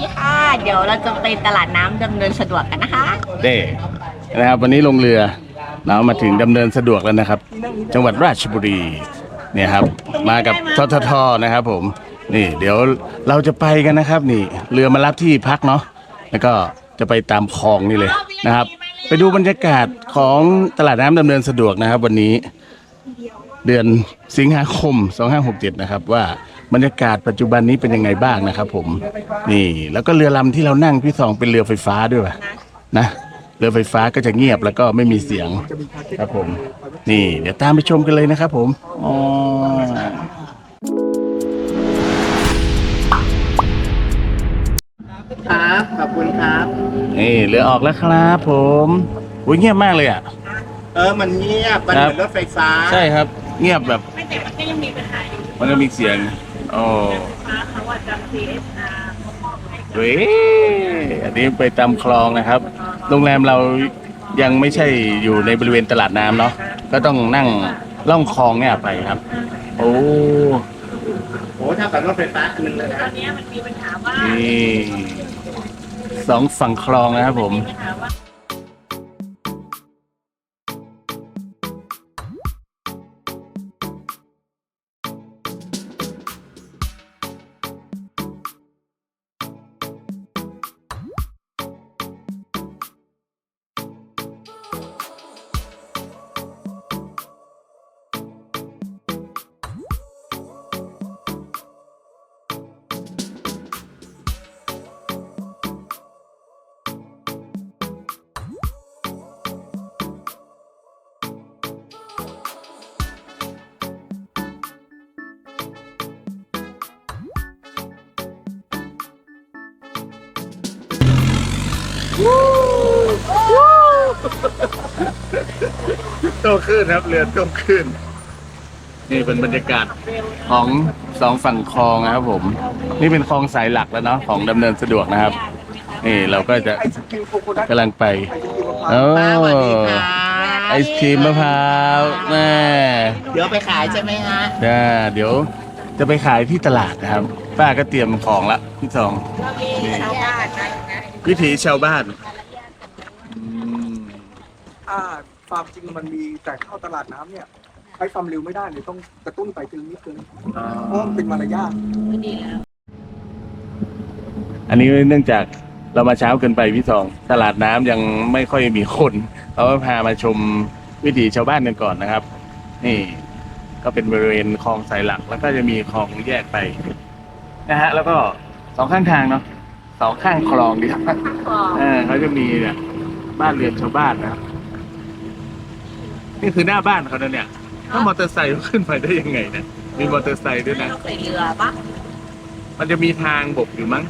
ดีค่ะ เดี๋ยวเราจะไปตลาดน้ำดำเนินสะดวกกันนะคะ เด้นะครับวันนี้ลงเรือเรามาถึงดำเนินสะดวกแล้วนะครับ จังหวัดราชบุรีเนี่ยครับ มากับทททนะครับผม นี่ เดี๋ยวเราจะไปกันนะครับนี่ เรือมารับที่พักเนาะแล้วก็จะไปตามคลองนี่เลยนะครับ ไปดูบรรยากาศของตลาดน้ำดำเนินสะดวกนะครับ วันนี้ เดือนสิงหาคม 2567 นะครับว่า บรรยากาศปัจจุบันนี้เป็นยังไงบ้างนะครับ ผม นี่ แล้วก็เรือลำที่เรานั่งพี่สองเป็นเรือไฟฟ้าด้วยว่ะนะ เรือไฟฟ้าก็จะเงียบแล้วก็ไม่มีเสียงครับผม นี่ เดี๋ยวตามไปชมกันเลยนะครับผมอ๋อครับขอบคุณครับ นี่เรือออกแล้วครับผมอุ้ยเงียบมากเลยอะ เออมันเงียบมันครับเหมือนรถไฟฟ้า ใช่ครับ เงียบแบบไม่แต่มันก็ยังมีปัญหาอยู่มันก็มีเสียง โอ้ฟ้าเขาว่าจะ CSR เขามอบให้กับเว้ยอันนี้ไปตามคลองนะครับ โรงแรมเรายังไม่ใช่อยู่ในบริเวณตลาดน้ำเนาะ ก็ต้องนั่งล่องคลองเนี่ยไปครับ โอ้ โอ้ถ้าแบบรถไฟฟ้าคืนเลยตอนะนนี้มันมีปัญหาว่านี่สองฝั่งคลองนะครับผมปัญหาว่า โตขึ้นครับ เรือโตขึ้น นี่เป็นบรรยากาศของสองฝั่งคลองนะครับผม นี่เป็นคลองสายหลักแล้วเนาะของดำเนินสะดวกนะครับ นี่เราก็จะกำลังไปโอ้ป้าสวัสดีค่ะไอศครีมมะพร้าวแม่เดี๋ยวไปขายใช่ไหมฮะจ้าเดี๋ยวจะไปขายที่ตลาดนะครับ ป้าก็เตรียมของละพี่สองนี่ชาวบ้านนะวิถีชาวบ้านอืม ถ้า ฟาร์มจริงมันมีแต่เข้าตลาดน้ำเนี่ยใช้ความเร็วไม่ได้เลยต้องกระตุ้นไปทีละนิดนึงเพราะมันเป็นมารยาท ก็ดีแล้ว อันนี้เนื่องจากเรามาเช้าเกินไปพี่สอง ตลาดน้ำยังไม่ค่อยมีคนเขาก็พามาชมวิถีชาวบ้านกันก่อนนะครับ นี่ก็เป็นบริเวณคลองสายหลักแล้วก็จะมีคลองแยกไปนะฮะแล้วก็สองข้างทางเนาะสองข้างคลองดีครับ เออเขาจะมีเนี่ยบ้านเรือนชาวบ้านนะครับ นี่คือหน้าบ้านเขานะเนี่ยถ้ามอเตอร์ไซค์ขึ้นไปได้ยังไงนะมีมอเตอร์ไซค์ด้วยนะ เราใส่เรือปะมันจะมีทางบกอยู่มั้ง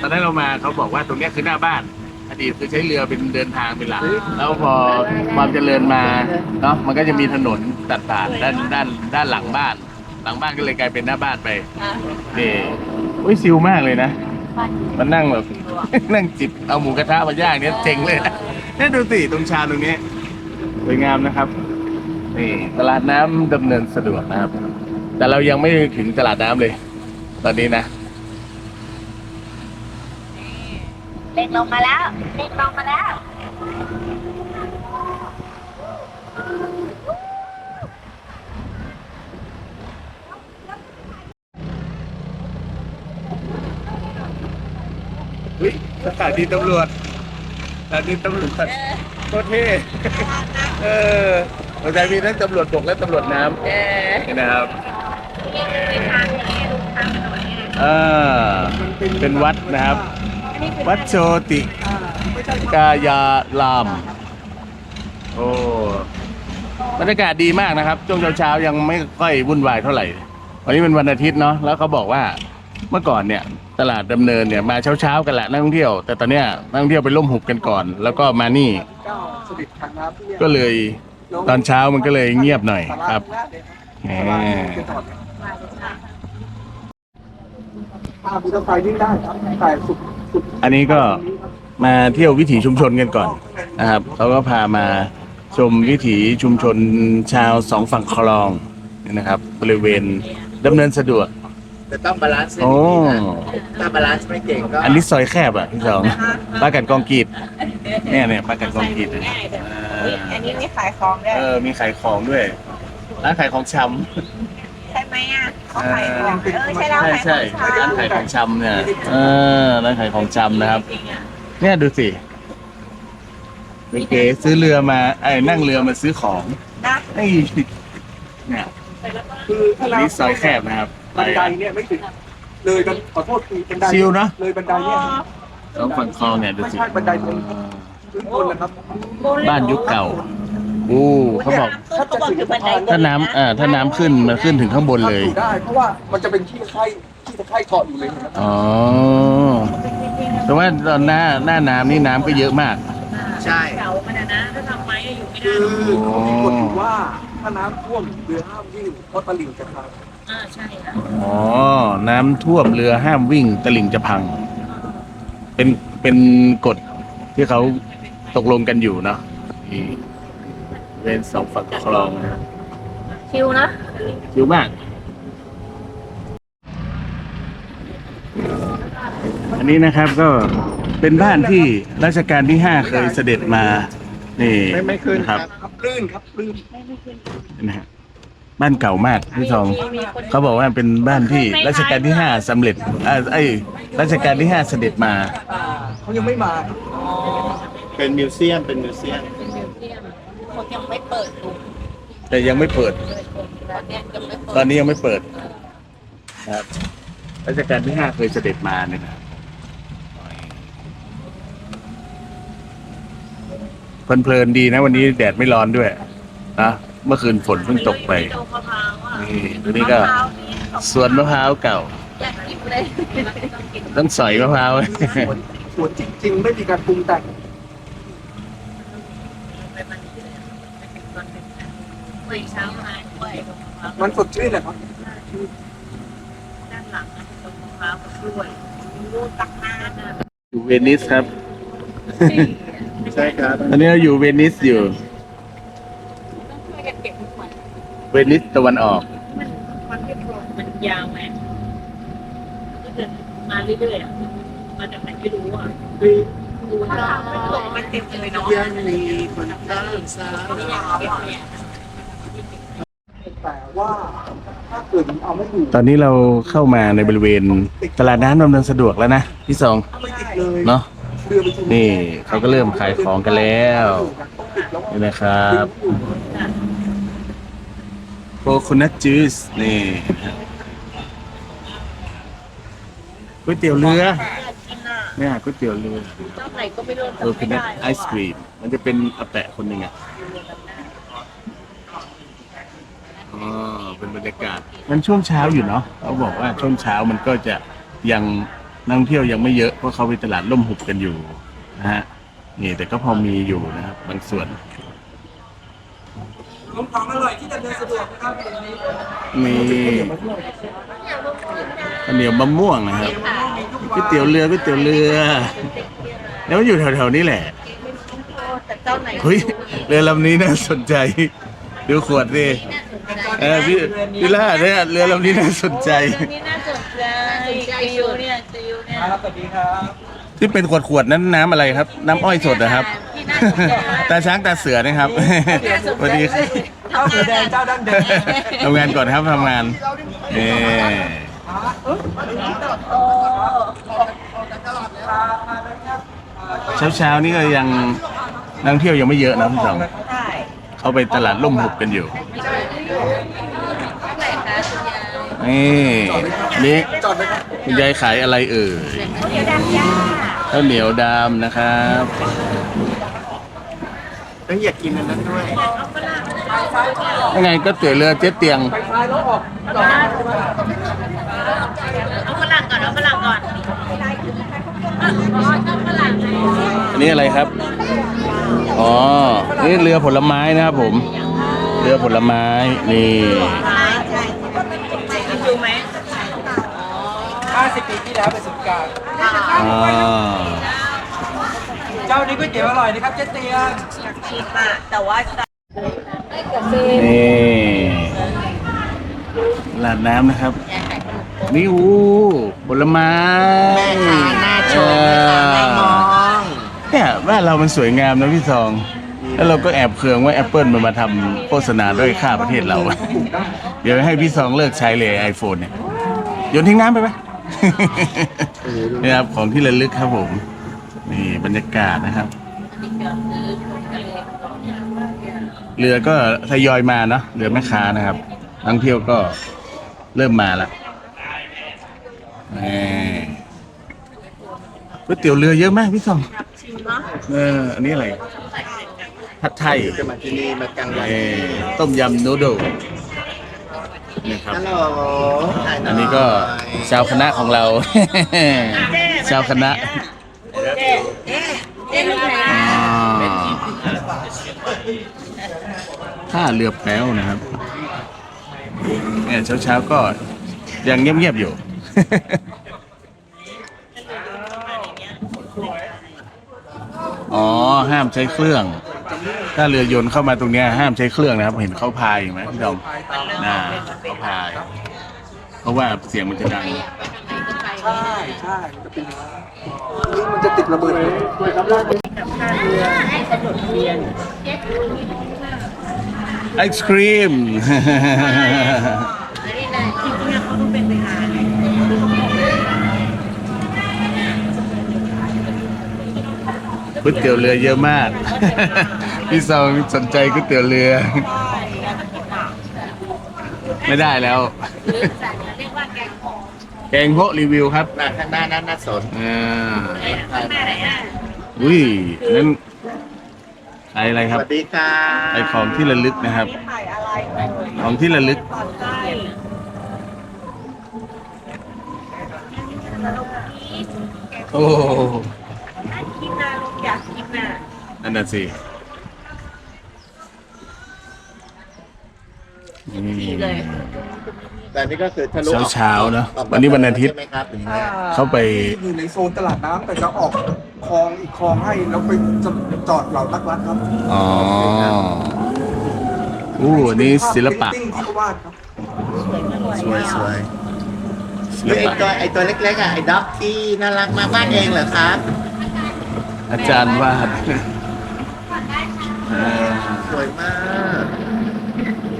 ตอนนั้นเรามาเขาบอกว่าตรงเนี้ยคือหน้าบ้าน อดีตคือใช้เรือเป็นเดินทางเป็นหลัก แล้วพอความเจริญมาเนาะมันก็จะมีถนนตัดผ่านด้านด้านด้านหลังบ้าน หลังบ้านก็เลยกลายเป็นหน้าบ้านไปอะนี่อุ้ยซิลมากเลยนะบ้านมันนั่งแบบ นั่งจิบเอาหมูกระทะมาย่างเนี้ยเจ๋งเลยนะนี่ดูสิตรงชานตรงนี้ สวยงามนะครับนี่ตลาดน้ำดำเนินสะดวกนะครับ แต่เรายังไม่ถึงตลาดน้ำเลย ตอนนี้นะ เล็กลงมาแล้ว เล็กลงมาแล้วเฮ้ยสถานีตำรวจสถานีตำรวจโคตรเท่ เออหัวใจมีทั้งตำรวจบกและตำรวจน้เออำนี่นะครับมีทางอย่างเงี้ยทางถนนเนี่ยอ่าเป็นวัดนะครับ อันนี้คือวัดโชติกายาราม โอ้บรรยากาศดีมากนะครับ ช่วงเช้าๆยังไม่ค่อยวุ่นวายเท่าไหร่ วันนี้เป็นวันอาทิตย์เนาะ แล้วเขาบอกว่าเมื่อก่อนเนี่ยตลาดดำเนินเนี่ยมาเช้าๆกันแหละนักท่องเที่ยว แต่ตอนเนี้ยนักท่องเที่ยวไปล่มหุบกันก่อน แล้วก็มานี่ ก็เลยตอนเช้ามันก็เลยเงียบหน่อยครับแหมมีรถไฟวิ่งได้ครับแต่สุดสุดอันนี้ก็มาเที่ยววิถีชุมชนกันก่อนนะครับเขาก็พามาชมวิถีชุมชนชาวสองฝั่งคลองนะครับ บริเวณดำเนินสะดวก แต่ต้องบาลานซ์ให้โอ้ดีๆนะถ้าบาลานซ์ไม่เก่งก็อันนี้ซอยแคบอะพี่สองปลากัดกองกรีดเนี่ยเนี่ยปลากัดกองกรีดเนี่ยอันนี้มีขายของด้วยเออมีขายของด้วยร้านขายของชใช่ไหมอะเขาขายของเออใช่แล้วำใช่ขายใช่ของร้านขายของชำเนี่ยเออร้านขายของชำนะครับเนี่ยดูสิเก๋ๆซื้อเรือมาไอ้ยนั่งเรือมาซื้อของนะไอ้เนี่ยคือถ้าอันน้ำนี้ซอยแคบนะครับ บันไดเนี่ยไม่ถึง เลยกันขอโทษคือบันไดชิลเนอะเลยบันไดเนี่ยสองฝั่งคลองเนี่ยดูสิไม่ใช่บันไดบนพื้นบนนะครับบ้านยุคเก่า อู้เขาบอกเขาบอกอยู่บันไดถ้าน้ำเอ่าถ้าน้ำขึ้นมันขึ้นถึงข้างบนเลย อยู่ได้เพราะว่ามันจะเป็นขี้ตะไคร่ขี้ตะไคร่เกาะอยู่เลยนะครับอ๋อ แต่ว่าตอนหน้าหน้าน้ำนี่น้ำก็เยอะมาก ใช่ เก่ามันนะถ้าทำไมอยู่ไม่ได้คือเขามีกฎอยู่ว่าถ้าน้ำท่วมเรือห้ามวิ่งเพราะตลิ่งจะพัง อ่าใช่ค่ะอ๋อ น้ำท่วมเรือห้ามวิ่งตลิ่งจะพัง เป็นเป็นกฎที่เขาตกลงกันอยู่เนาะที่เว้นสองฝั่งคลองนะชิวนะชิวมาก อันนี้นะครับก็เป็นบ้านที่รัชกาลที่ห้าเคยเสด็จมา นี่ไม่ไม่ขึ้นนะคครัรับบครับ ลื่นครับลื่นนะฮะ บ้านเก่ามากพี่ทอง เขาบอกว่าเป็นบ้านที่รัชกาลที่ห้าสำเร็จอ่าไอ้ยรัชกาลที่ห้าเสด็จมาอ่าเขายังไม่มาเป็นมิวเซียมเป็นมิวเซียมเขายังไม่เปิดดูแต่ยังไม่เปิด ตอนเนี้ยยังไม่เปิดตอนนี้ยังไม่เปิดครับรัชกาลที่ห้าเคยเสด็จมาเนี่ยนะเพลินๆดีนะวันนี้แดดไม่ร้อนด้วยนะ เมื่อคืนฝนเพิ่งตกไปดอกมะพร้าวอะนี่ตัวนี้ก็มะพร้าวนี่สวนมะพร้าวเก่า อยากกินเลยต้องสอยมะพร้าวสวนสวนจริงๆ ไม่มีการปรุงแต่งไม่เช้ามาด้วยดอกมะพร้าวมันสดชื่นนะครับด้านหลังนะดอกมะพร้าวกับกล้วยรูตักหน้าน่ะอยู่เวนิสครับ ใช่ครับ ตอนนี้เราอยู่เวนิสอยู่ ต้องช่วยกันเก็บทุกวัน เวนิสตะวันออก มันมันไม่ตรงมันยาวไงก็เดินมาเรื่อยๆอะมาจากไหนไม่รู้อะดูทางไม่ตรงมันเต็มเลยเนาะยังมีคนข้างซ้ายแต่ว่าถ้าเกิดเอาไม่อยู่ตอนนี้เราเข้ามาในบริเวณตลาดน้ำดำเนินสะดวกแล้วนะพี่สองไม่ติดเลยเนาะเรือไปชมนี่เขาก็เริ่มขายของกันแล้วนี่นะครับ โคคุนัทจูสนี่ก๋วยเตี๋ยวเรืออยากกินอะเนี่ยก๋วยเตี๋ยวเรือเจ้าไหนก็ไม่รู้โคคุนัทไอศครีมมันจะเป็นอาแปะคนหนึ่งอะอ๋อเป็นบรรยากาศมันช่วงเช้าอยู่เนาะเขาบอกว่าช่วงเช้ามันก็จะยังนักท่องเที่ยวยังไม่เยอะเพราะเขาไปตลาดล่มหุบกันอยู่นะฮะนี่แต่ก็พอมีอยู่นะครับบางส่วน ขนมของอร่อยที่ดำเนินสะดวกนะครับตรงนี้มีข้าวเหนียวมะม่วงนะครับก๋วยเตี๋ยวเรือก๋วยเตี๋ยวเรือ แล้วมันอยู่แถวๆนี้แหละ แต่เจ้าไหนเฮ้ยเรือลำนี้น่าสนใจ ดูขวดดิเออพี่พี่ล่าเนี่ยเรือลำนี้น่าสนใจนี่น่าสนใจจิวเนี่ยจิวเนี่ยครับสวัสดีครับที่เป็นขวดขวดๆนั้นน้ำอะไรครับ น้ำอ้อยสดนะครับที่น่าสนใจตาช้างตาเสือนะครับสวัสดีครับ เจ้าเสือแดงเจ้าดั้งเดิมทำงานก่อนครับทำงานเอโอ้เช้าเช้าๆนี่ก็ยังนักท่องเที่ยวยังไม่เยอะนะพี่สองใช่เขาไปตลาดล่มหุบกันอยู่เท่าไหร่คะคุณยายนี่นี่จอดไหมครับคุณยายขายอะไรเอ่ยเดี๋ยวดำย่าข้าวเหนียวดำนะครับต้องอยากกินอันนั้นด้วย ยังไงก็เตี๋ยวเรือเจ๊เตียงไปซ้ายแล้วออกเอาฝรั่งก่อน เอาฝรั่งก่อนอ๋อชอบฝรั่งไงอันนี้อะไรครับ อ๋อ นี่เรือผลไม้นะครับผม เรือผลไม้ นี่ใช่ใช่ดูไหม50 ปีที่แล้วเป็นสุดการอ่า เจ้านี้ก๋วยเตี๋ยวอร่อยนะครับเจ๊เตียง ชิมอะแต่ว่า นี่ตลาดน้ำนะครับยายขายขนมโคนี่อู้ผลไม้แม่ค้าหน้าชมแม่ค้าหน้ามองเนี่ยบ้านเรามันสวยงามนะพี่ซอง แล้วเราก็แอบเคืองว่าแอปเปิลมันมาทำโฆษณาด้วยค่าประเทศเรา เดี๋ยวให้พี่ซองเลิกใช้เลยไอโฟนเนี่ยโยนทิ้งน้ำไปไหมนี่ครับของที่ระลึกครับผม นี่บรรยากาศนะครับ เรือก็ทยอยมาเนาะเรือแม่ค้านะครับนักท่องเที่ยวก็เริ่มมาแล้วนี่ก๋วยเตี๋ยวเรือเยอะมากพี่ซองเอออันนี้อะไรผัดไทยจะมาที่นี่มากลางวันเอ่อต้มยำนูโดลนี่ครับฮัลโหลถ่ายหยอันนี้ก็ชาวคณะของเรา ชาวคณะ ท่าเรือแป้วนะครับเนี่ยเช้าๆก็ยังเงียบๆอยู่ อ๋อ ห้ามใช้เครื่อง ถ้าเรือยนต์เข้ามาตรงนี้ห้ามใช้เครื่องนะครับ เห็นเขาพายอยู่ไหมพี่ดอมน่าเขาพาย เพราะว่าเสียงมันจะดัง ใช่ ใช่ มันจะเป็นอย่างนั้นนี่มันจะติดระเบิดเลยกับท่าเรือถนนเวียนไอศครีมจริงๆเขาต้องเป็นไปหาก๋วยเตี๋ยวเรือเยอะมาก พี่ซองสนใจก๋วยเตี๋ยวเรือ ไม่ได้แล้ว แกงโพะรีวิวครับหน้าข้างหน้านั้นน่าสนอ่าข้างหน้าไหนอะอุ้ยนั่นไออะไรสครับวัสดีค่ะไอของที่ระลึกนะครับ ถ่ายอะไรเอ่ยของที่ระลึก ตอนใต้โอ้น่ากินนะลูกอยากกินน่ะนั่นน่ะสิ นี่แต่นี่ก็คือทะลุออกเช้าๆเนอะออกวันนี้วันอาทิตย์ ใช่ไหมครับอย่างเงี้ยเข้าไป อยู่ในโซนตลาดน้ำแต่จะออกคลองอีกคลองให้แล้วไปจอดเหล่าตักรักครับอ๋ออู้อันนี้ศิลปะภาพ painting ที่เขาวาดครับสวยสวยศิลเฮ้ยไอปะ ตัวไอตัวเล็กๆอะไอด็อกที่น่ารักมากวาดเองเหรอครับอาจารย์วาดอ่าสวยมาก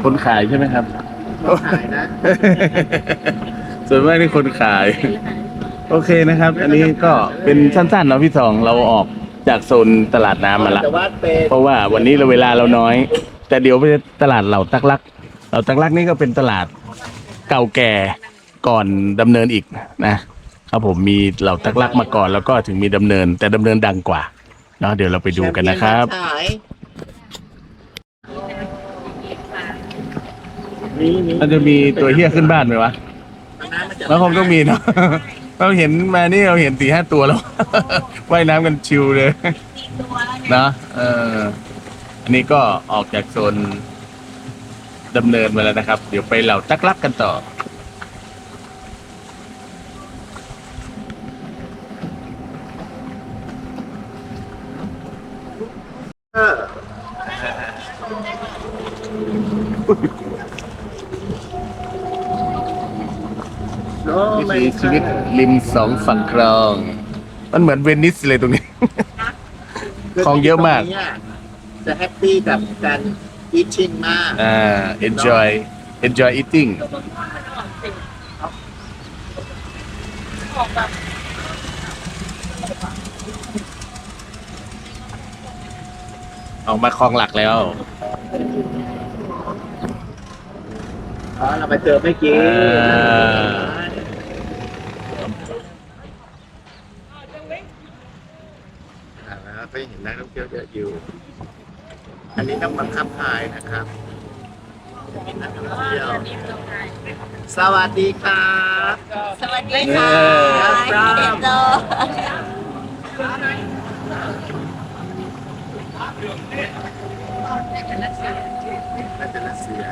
คนขายใช่ไหมครับต้องขายนะส่วนมากนี่คนขาย โอเคนะครับ อันนี้ก็เป็นสั้นๆเนาะพี่สองเราออกจากโซนตลาดน้ำมาละแต่ว่าเป็นเพราะว่าวันนี้เราเวลาเราน้อย แต่เดี๋ยวไปตลาดเหล่าตักลักเหล่าตักลักนี่ก็เป็นตลาดเก่าแก่ก่อนดำเนินอีกนะครับผมมีเหล่าตักลักมาก่อนแล้วก็ถึงมีดำเนิน แต่ดำเนินดังกว่าเนาะเดี๋ยวเราไปดูกันนะครับแชมเปี้ยนมาขาย มันจะมีตัวเฮี้ยขึ้นบ้านไหมวะตอนนั้นมันจะแล้วคงต้องมีเนาะเราเห็นมานี่เราเห็นสี่ห้าตัวแล้ว ว่ายน้ำกันชิวเลยนะเอออันนี้ก็ออกจากโซนดำเนินมาแล้วนะครับ เดี๋ยวไปเหล่าตักลักกันต่อ วิไม่ถีชีวิตริมสองฝั่งคลอง มันเหมือนเวนิสเลยตรงนี้ ของเยอะมากตรงนี้จะแฮปปี้กับการอีชิงมากอ่า enjoy enjoy eating ออกแบบออกมาคลองหลักแล้วอ๋อเราไปเจอเมื่อกี้ อ่าอ่าแล้วก็เห็นนักท่องเที่ยวเยอะอยู่ อันนี้ต้องบังคับพายนะครับมีนักท่องเที่ยวสวัสดีครับสวัสดีค่ะครับเดนโซน่าจะรัสเซีย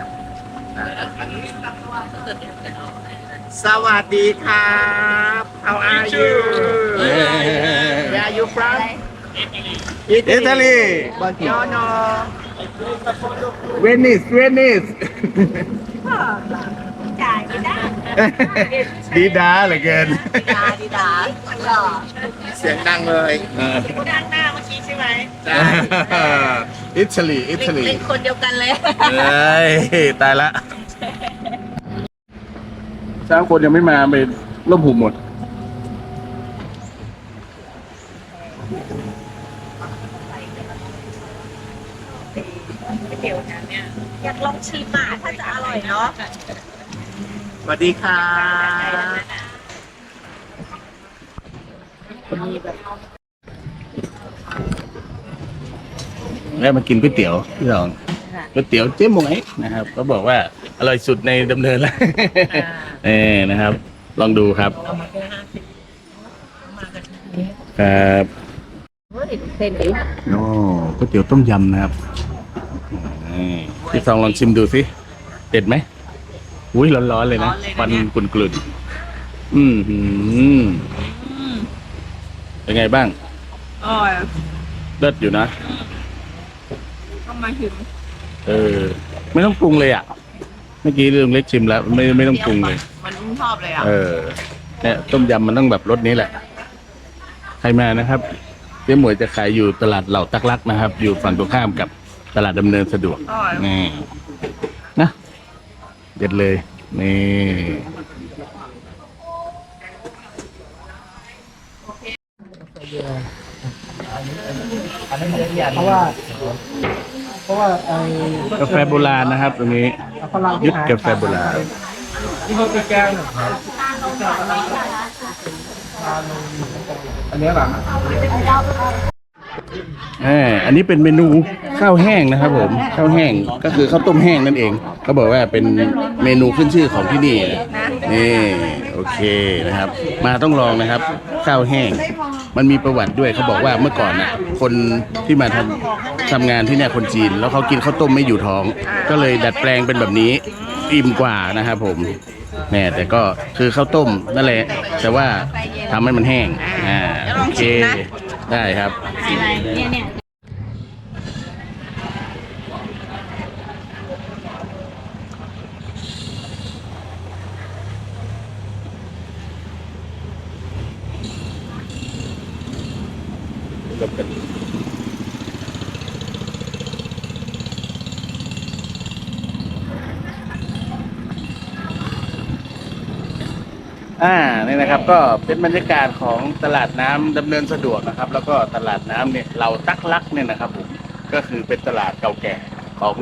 สวัสดีครับ How are you Where are you from อิตาลี Buongiorno เวนิสเวนิสจ่ายไม่ได้ดีดาเหลือเกินดีดาดีดาหล่อเสียงดังเลยเออผู้ดังหน้าเมื่อกี้ใช่ไหมใช่อิตาลีอิตาลีเป็นคนเดียวกันเลยเอ้ยตายละเช้าคนยังไม่มาไปร่มหุบหมด ก๋วยเตี๋ยวน้ำเนี่ย อยากลองชิมอะถ้าจะอร่อยเนาะสวัสดีค่ะแล้วมากินก๋วยเตี๋ยวพี่รองก๋วยเตี๋ยวเจ๊หมวยนะครับเขาบอกว่าอร่อยสุดในดำเนินแล้วเออนะครับ ลองดูครับเอามาแค่ห้าสิบมากันนี้ครับเฮ้ยเส้นดิโอ้ก๋วยเตี๋ยวต้มยำนะครับ นี่พี่ซองลองชิมดูสิเด็ดไหมอุ้ยร้อนๆเลยนะฟันกลุ่นๆอืมหืมเป็นไงบ้างอร่อยเลิศอยู่นะก็มาถึงเออ ไม่ต้องปรุงเลยอะ เมื่อกี้เรื่องเล็กชิมแล้ว ไม่ไม่ต้องปรุงเลย มันอุ้มชอบเลยอะ เออเนี่ยต้มยำมันต้องแบบรสนี้แหละ ใครมานะครับเจ๊หมวยจะขายอยู่ตลาดเหล่าตักลักนะครับ อยู่ฝั่งตรงข้ามกับ ตลาดดำเนินสะดวกอร่อยนี่นะเด็ดเลย นี่เพราะว่า เพราะว่าไอ้กาแฟโบราณนะครับ ตรงนี้ ฝรั่งยึดกาแฟโบราณที่เขาไปแกงเนี่ยอันนี้หลังเอออันนี้เป็นเมนูข้าวแห้งนะครับผมข้าวแห้งก็คือข้าวต้มแห้งนั่นเองเขาบอกว่าเป็นเมนูขึ้นชื่อของที่นี่นี่โอเคนะครับ มาต้องลองนะครับ ข้าวแห้ง มันมีประวัติด้วยเขาบอกว่าเมื่อก่อนน่ะคนที่มาทำทำงานที่เนี่ยคนจีน แล้วเขากินข้าวต้มไม่อยู่ท้อง ก็เลยดัดแปลงเป็นแบบนี้อิ่มกว่านะครับผมแม่แต่ก็คือข้าวต้มนั่นแหละแต่ว่าทำให้มันแห้งอ่าโอเค ได้ครับอะไรเนี่ยเนี่ย อ่านี่นะครับก็เป็นบรรยากาศของตลาดน้ำดำเนินสะดวกนะครับ แล้วก็ตลาดน้ำเนี่ยเราตักลักเนี่ยนะครับผมก็คือเป็นตลาดเก่าแก่ของ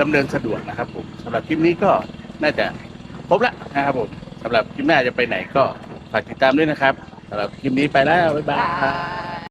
ดำเนินสะดวกนะครับผมสำหรับคลิปนี้ก็น่าจะครบละนะครับผมสำหรับคลิปหน้าจะไปไหนก็ฝากติดตามด้วยนะครับสำหรับคลิปนี้ไปแล้วบ๊ายบาย